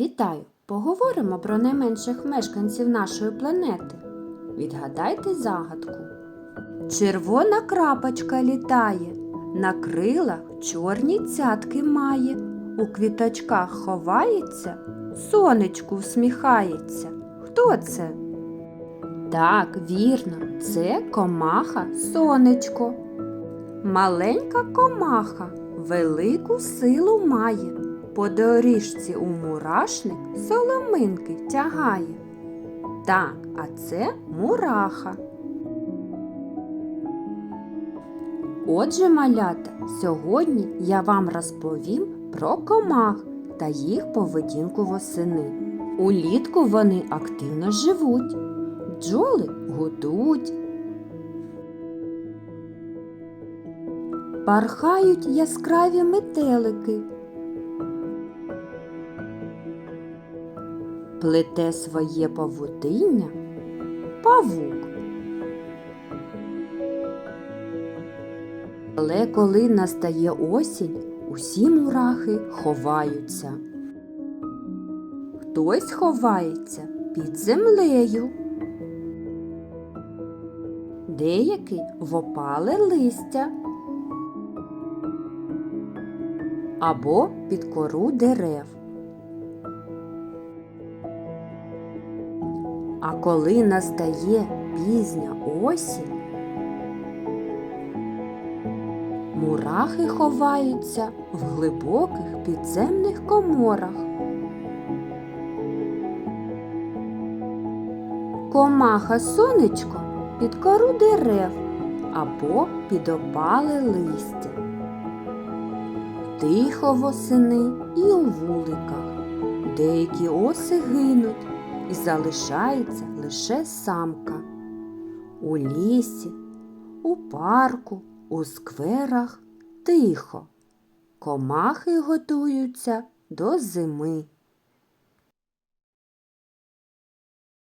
Вітаю! Поговоримо про найменших мешканців нашої планети. Відгадайте загадку. Червона крапочка літає, на крилах чорні цятки має, у квіточках ховається, сонечку всміхається. Хто це? Так, вірно, це комаха сонечко. Маленька комаха велику силу має. По доріжці у мурашник соломинки тягає. Так, а це мураха. Отже, малята, сьогодні я вам розповім про комах та їх поведінку восени. Улітку вони активно живуть, бджоли гудуть. Пархають яскраві метелики. Плете своє павутиння павук. Але коли настає осінь, усі мурахи ховаються. Хтось ховається під землею. Деякі в опале листя або під кору дерев. А коли настає пізня осінь, мурахи ховаються в глибоких підземних коморах. Комаха сонечко під кору дерев або під опале листя. Тихо восени і у вуликах. Деякі оси гинуть і залишається лише самка. У лісі, у парку, у скверах тихо. Комахи готуються до зими.